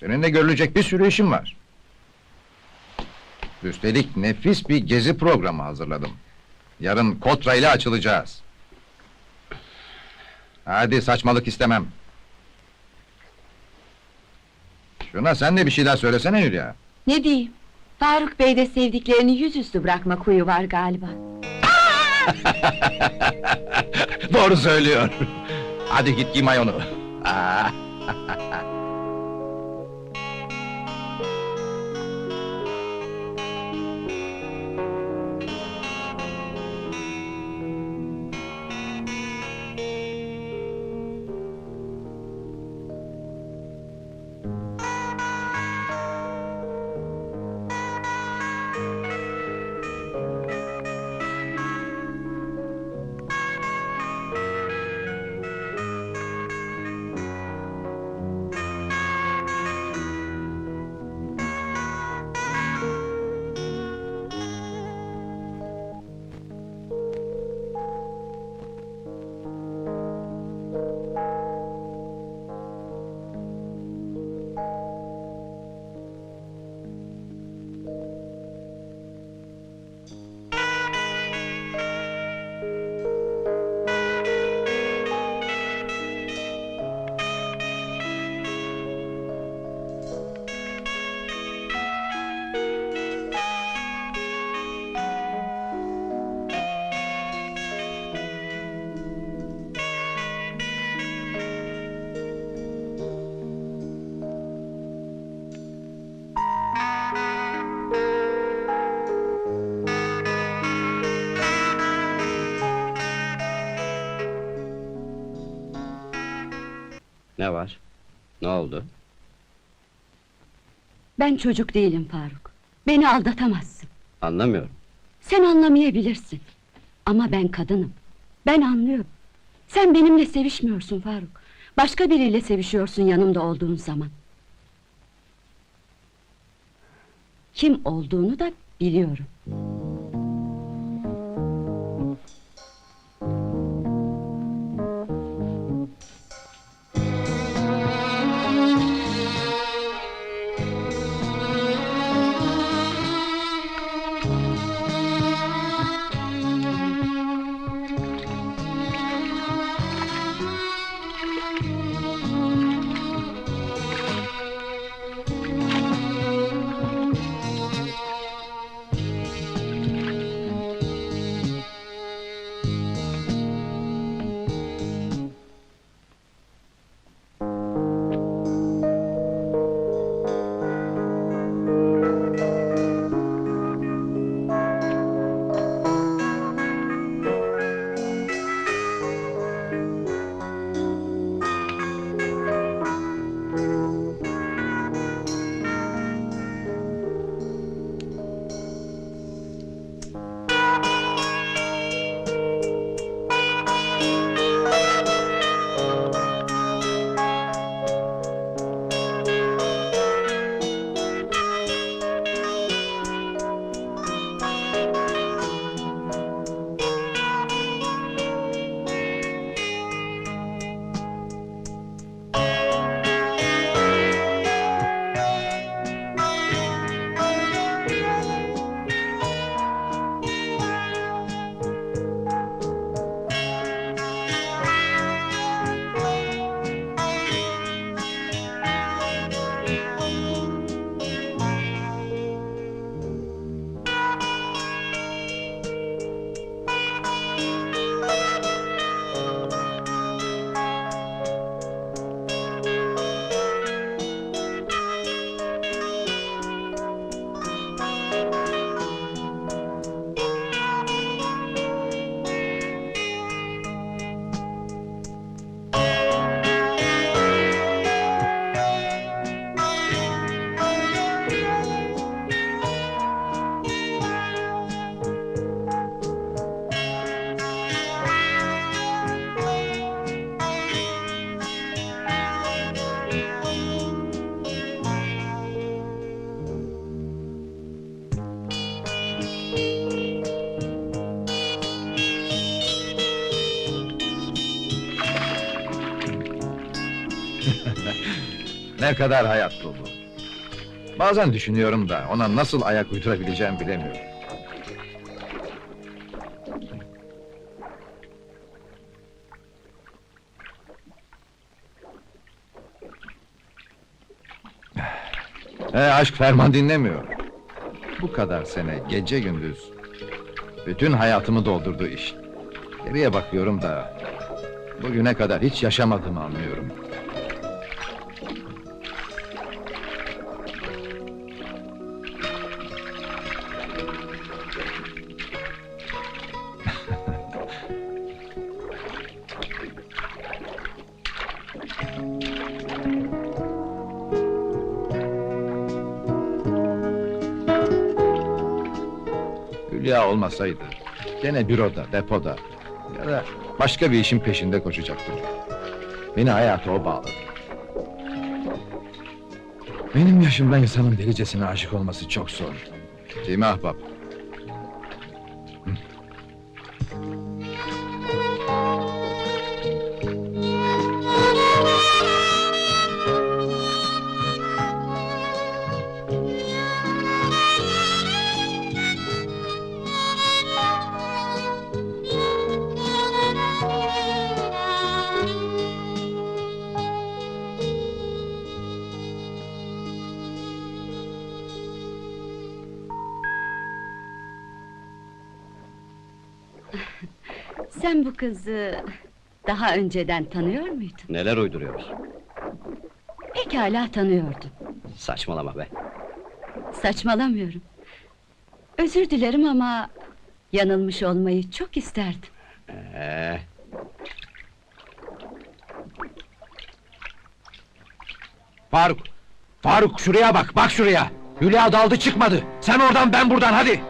Seninle görülecek bir sürü işim var. Üstelik nefis bir gezi programı hazırladım. Yarın Kotra ile açılacağız. Hadi saçmalık istemem. Şuna sen de bir şeyler söylesene Hülya. Ne diyeyim? Faruk Bey'de sevdiklerini yüzüstü bırakmak huyu var galiba. Doğru söylüyor. Hadi git giy mayonu. Aa, Ne var? Ne oldu? Ben çocuk değilim Faruk. Beni aldatamazsın. Anlamıyorum. Sen anlamayabilirsin. Ama ben kadınım. Ben anlıyorum. Sen benimle sevişmiyorsun Faruk. Başka biriyle sevişiyorsun yanımda olduğun zaman. Kim olduğunu da biliyorum. Ne kadar hayat dolu. Bazen düşünüyorum da ona nasıl ayak uydurabileceğim bilemiyorum. E aşk ferman dinlemiyor. Bu kadar sene gece gündüz bütün hayatımı doldurdu iş. Geriye bakıyorum da bugüne kadar hiç yaşamadığımı anlıyorum. Hülya olmasaydı gene büroda, depoda ya da başka bir işin peşinde koşacaktım. Beni hayata o bağladı. Benim yaşımda insanın delicesine aşık olması çok zor. Değil mi ahbap? Sen bu kızı daha önceden tanıyor muydun? Neler uyduruyoruz? Pekala tanıyordum. Saçmalama be. Saçmalamıyorum. Özür dilerim ama yanılmış olmayı çok isterdim. Ee, Faruk! Faruk şuraya bak, bak şuraya! Hülya daldı çıkmadı! Sen oradan ben buradan hadi!